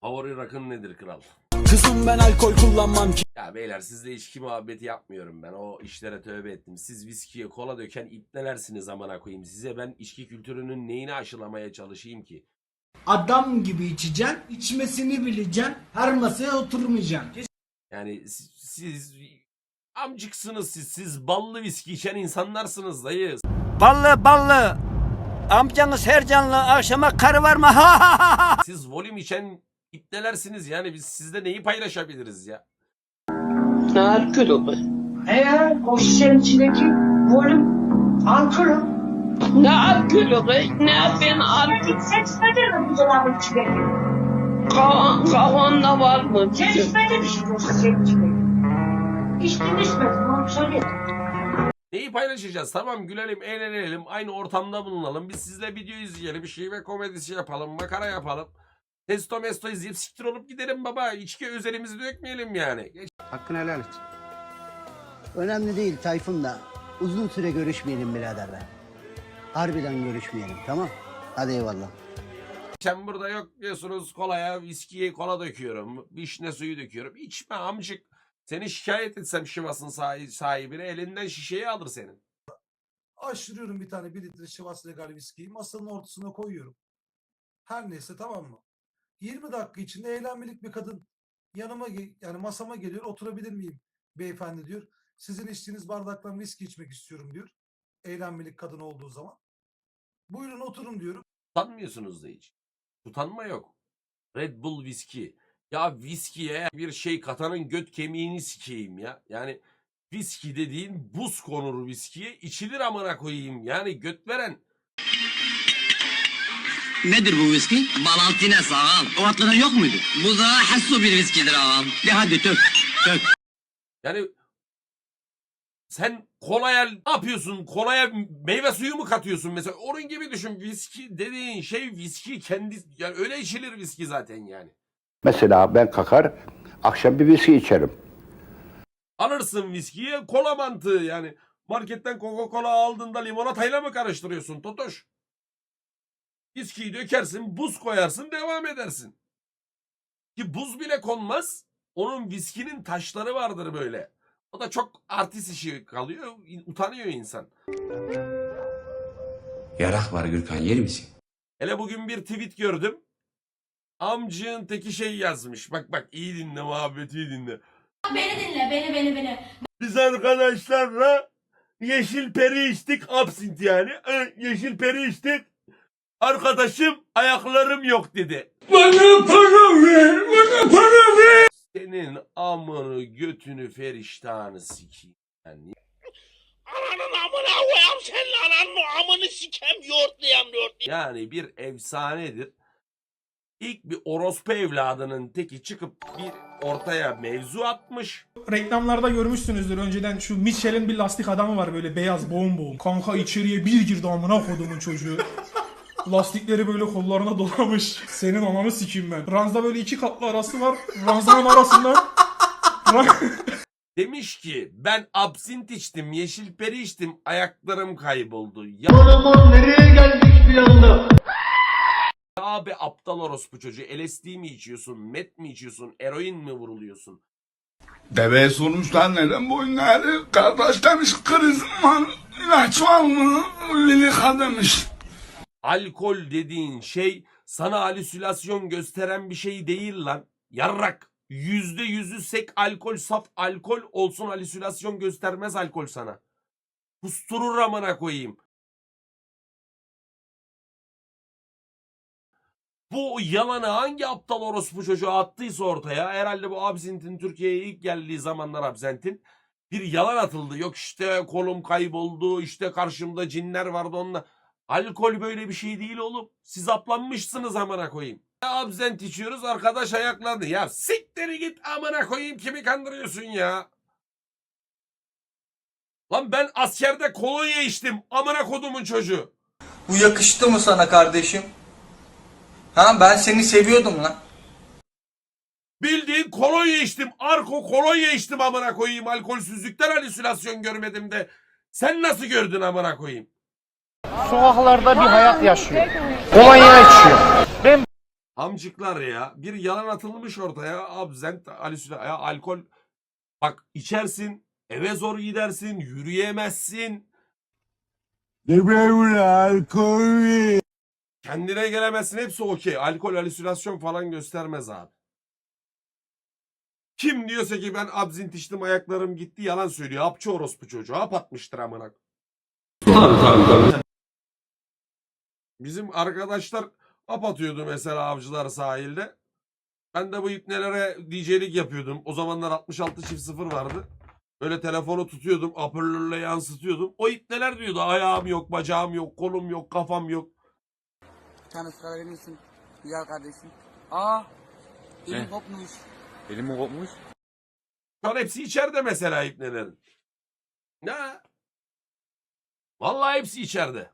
Favori rakın nedir kral? Kızım ben alkol kullanmam ki. Ya beyler sizle içki muhabbeti yapmıyorum ben. O işlere tövbe ettim. Siz viskiye kola döken ipnelersiniz amına koyayım. Size ben içki kültürünün neyini aşılamaya çalışayım ki? Adam gibi içeceksin, içmesini bileceksin, her masaya oturmayacaksın. Yani siz, siz amcıksınız siz. Siz ballı viski içen insanlarsınız dayı. Ballı ballı. Amcanız her canlı akşama karı var mı? Ha ha ha ha. Siz volüm içen ipnelersiniz yani biz sizde neyi paylaşabiliriz ya? Alkol mu? Eğer o şişenin içindeki volüm alkol Ne alkolü be? Ne ben alkol? Sen içmedin mi bu dolabın içindeki? Kavan, kavanda var mı? İçmedin mi şimdi o şişenin içindeki? İçtin içmedin onu söyle. Neyi paylaşacağız? Tamam gülelim, eğlenelim, aynı ortamda bulunalım. Biz sizle video izleyelim, şive komedisi yapalım, makara yapalım. Testo mesto izleyip siktir olup gidelim baba. İçki özelimizi dökmeyelim yani. Geç- Hakkını helal et. Önemli değil Tayfun da. Uzun süre görüşmeyelim birader be. Harbiden görüşmeyelim tamam. Hadi eyvallah. Sen burada yok diyorsunuz kolaya, viskiye kola döküyorum. Vişne suyu döküyorum. İçme amcık. Seni şikayet etsem Şivas'ın sahi- sahibine elinden şişeyi alır senin. Aşırıyorum bir tane bir litre Şivas Legal viskiyi masanın ortasına koyuyorum. Her neyse tamam mı? 20 dakika içinde eğlenmelik bir kadın yanıma yani masama geliyor oturabilir miyim beyefendi diyor. Sizin içtiğiniz bardaktan viski içmek istiyorum diyor. Eğlenmelik kadın olduğu zaman. Buyurun oturun diyorum. Utanmıyorsunuz da hiç. Utanma yok. Red Bull viski. Ya viskiye bir şey katanın göt kemiğini sikeyim ya. Yani viski dediğin buz konur viskiye içilir amına koyayım. Yani göt veren Nedir bu viski? Balantines ağam. O atların yok muydu? Bu da hasso bir viskidir ağam. De hadi tök, tök. Yani sen kolaya ne yapıyorsun? Kolaya meyve suyu mu katıyorsun mesela? Onun gibi düşün. Viski dediğin şey viski kendi yani öyle içilir viski zaten yani. Mesela ben kalkar akşam bir viski içerim. Alırsın viskiye kola mantığı yani. Marketten Coca-Cola aldığında limonatayla mı karıştırıyorsun Totoş? Viskiyi dökersin, buz koyarsın, devam edersin. Ki buz bile konmaz. Onun viskinin taşları vardır böyle. O da çok artist işi kalıyor. Utanıyor insan. Yarak var Gürkan yer misin? Hele bugün bir tweet gördüm. Amcığın teki şey yazmış. Bak bak iyi dinle muhabbeti iyi dinle. Beni dinle, beni, beni, beni. Biz arkadaşlarla yeşil peri içtik. Absint yani. Ee, Yeşil peri içtik. Arkadaşım ayaklarım yok dedi. Bana para ver. Bana para ver. Senin amını götünü feriştahını sikeyim. Yani Ananın amına koyam senin ananın amını sikem yoğurtlayam yoğurtlayam. Yani bir efsanedir. İlk bir orospu evladının teki çıkıp bir ortaya mevzu atmış. Reklamlarda görmüşsünüzdür önceden şu Michelin bir lastik adamı var böyle beyaz boğum boğum. Kanka içeriye bir girdi amına kodumun çocuğu. Lastikleri böyle kollarına dolamış. Senin ananı sikeyim ben. Ranzda böyle iki katlı arası var. Ranzanın arasında... Demiş ki ben absint içtim, yeşil peri içtim, ayaklarım kayboldu. Ya nereye geldik bir anda? abi aptal orospu çocuğu LSD mi içiyorsun, met mi içiyorsun, eroin mi vuruluyorsun? Deveye sormuşlar neden boyun ağrı? Kardeş demiş krizim var. İlaç var mı? Lilika demiş. Alkol dediğin şey sana halüsinasyon gösteren bir şey değil lan. Yarrak. Yüzde yüzü sek alkol, saf alkol olsun halüsinasyon göstermez alkol sana. Kusturur amına koyayım. Bu yalanı hangi aptal orospu çocuğu attıysa ortaya herhalde bu absintin Türkiye'ye ilk geldiği zamanlar absentin bir yalan atıldı. Yok işte kolum kayboldu işte karşımda cinler vardı onunla. Alkol böyle bir şey değil oğlum. Siz aplanmışsınız amına koyayım. Ya Absent içiyoruz arkadaş ayaklandı. Ya siktiri git amına koyayım kimi kandırıyorsun ya. Lan ben askerde kolonya içtim amına kodumun çocuğu. Bu yakıştı mı sana kardeşim? Ha ben seni seviyordum lan. Bildiğin kolonya içtim. Arko kolonya içtim amına koyayım. Alkolsüzlükten halüsinasyon görmedim de. Sen nasıl gördün amına koyayım? Sokaklarda bir hayat yaşıyor. Kolonya içiyor. Amcıklar ya. Bir yalan atılmış ortaya. Absent, halüsina, ya alkol. Bak içersin, eve zor gidersin, yürüyemezsin. Kendine gelemezsin hepsi okey. Alkol halüsinasyon falan göstermez abi. Kim diyorsa ki ben absint içtim ayaklarım gitti yalan söylüyor. Hapçı orospu çocuğu. Hap atmıştır amına. Bizim arkadaşlar hap atıyordu mesela avcılar sahilde. Ben de bu ipnelere DJ'lik yapıyordum. O zamanlar 66 çift sıfır vardı. Böyle telefonu tutuyordum. Apırlarla yansıtıyordum. O ipneler diyordu ayağım yok, bacağım yok, kolum yok, kafam yok. Bir tane sıra verir misin? Güzel kardeşim. Aa, elim kopmuş. Elim mi kopmuş? Şu an hepsi içeride mesela ipnelerin. Ne? Vallahi hepsi içeride.